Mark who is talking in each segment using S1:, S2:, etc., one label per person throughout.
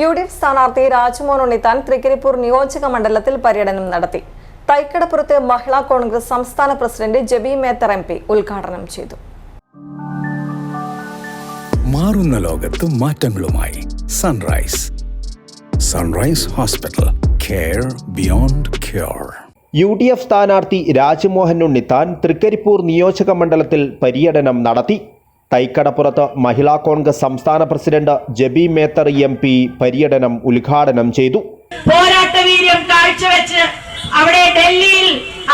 S1: U D F സ്ഥാനാർത്ഥി രാജ്മോഹൻ ഉണ്ണിത്താൻ തൃക്കരിപ്പൂർ നിയോജക മണ്ഡലത്തിൽ പര്യടനം നടത്തി. തൈക്കടപ്പുറത്ത് മഹിളാ കോൺഗ്രസ് സംസ്ഥാന president Jebi Mather M P ഉദ്ഘാടനം ചെയ്തു.
S2: മാറുന്ന ലോകത്ത് മാറ്റങ്ങളുമായി sunrise. Sunrise hospital care beyond cure.
S3: U D F സ്ഥാനാർത്ഥി രാജ്മോഹൻ ഉണ്ണിത്താൻ തൃക്കരിപ്പൂർ നിയോജക മണ്ഡലത്തിൽ പര്യടനം നടത്തി. തൈക്കടപ്പുറത്ത് മഹിളാ കോൺഗ്രസ് സംസ്ഥാന president Jebi Mather M P പര്യടനം ഉദ്ഘാടനം ചെയ്തു.
S4: പോരാട്ടവീര്യം കാഴ്ചവെച്ച് അവിടെ ഡൽഹിയിൽ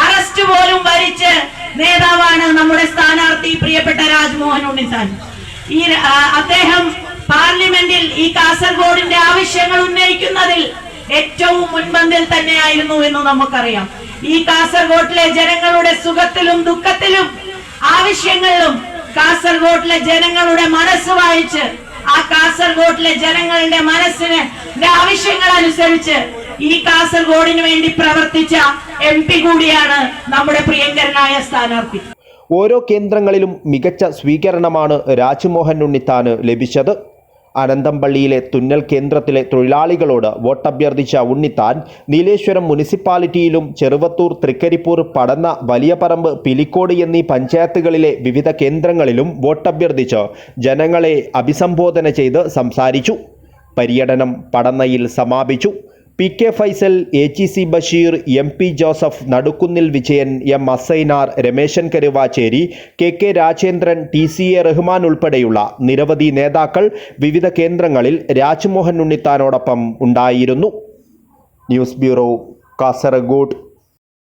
S4: അറസ്റ്റ് പോലും വരിച്ച് നേതാവാണ് നമ്മുടെ സ്ഥാനാർത്ഥി പ്രിയപ്പെട്ട രാജ്മോഹൻ ഉണ്ണിത്താൻ. ഈ അദ്ദേഹം പാർലമെന്റിൽ ഈ കാസർഗോഡിന്റെ ആവശ്യങ്ങൾ ഉന്നയിക്കുന്നതിൽ ഏറ്റവും മുൻപന്തിൽ തന്നെയായിരുന്നു എന്ന് നമുക്കറിയാം. ഈ കാസർഗോഡിലെ ജനങ്ങളുടെ സുഖത്തിലും ദുഃഖത്തിലും ആവശ്യങ്ങളിലും കാസർഗോഡിലെ ജനങ്ങളുടെ മനസ്സ് വായിച്ച് ആ കാസർഗോഡിലെ ജനങ്ങളുടെ മനസ്സിന് ആവശ്യങ്ങൾ അനുസരിച്ച് ഈ കാസർഗോഡിന് വേണ്ടി പ്രവർത്തിച്ച എം പി കൂടിയാണ് നമ്മുടെ പ്രിയങ്കരനായ സ്ഥാനാർത്ഥി.
S3: ഓരോ കേന്ദ്രങ്ങളിലും മികച്ച സ്വീകരണമാണ് രാജ്മോഹൻ ഉണ്ണിത്താന് ലഭിച്ചത്. അനന്തംപള്ളിയിലെ തുന്നൽ കേന്ദ്രത്തിലെ തൊഴിലാളികളോട് വോട്ടഭ്യർത്ഥിച്ച ഉണ്ണിത്താൻ നീലേശ്വരം മുനിസിപ്പാലിറ്റിയിലും ചെറുവത്തൂർ തൃക്കരിപ്പൂർ പടന്ന വലിയപറമ്പ് പിലിക്കോട് എന്നീ പഞ്ചായത്തുകളിലെ വിവിധ കേന്ദ്രങ്ങളിലും വോട്ടഭ്യർത്ഥിച്ച് ജനങ്ങളെ അഭിസംബോധന ചെയ്ത് സംസാരിച്ചു. പര്യടനം പടന്നയിൽ സമാപിച്ചു. P K Faisal A G C Basheer M P Joseph Nadukkunnil Vijayan M Asainar Rameshan Karuvacheri K K Rajendran T C A Rahman ഉൾപ്പെടെയുള്ള നിരവധി നേതാക്കൾ വിവിധ കേന്ദ്രങ്ങളിൽ രാജ്മോഹൻ ഉണ്ണിത്താനോടൊപ്പം ഉണ്ടായിരുന്നു. News bureau Kasaragod.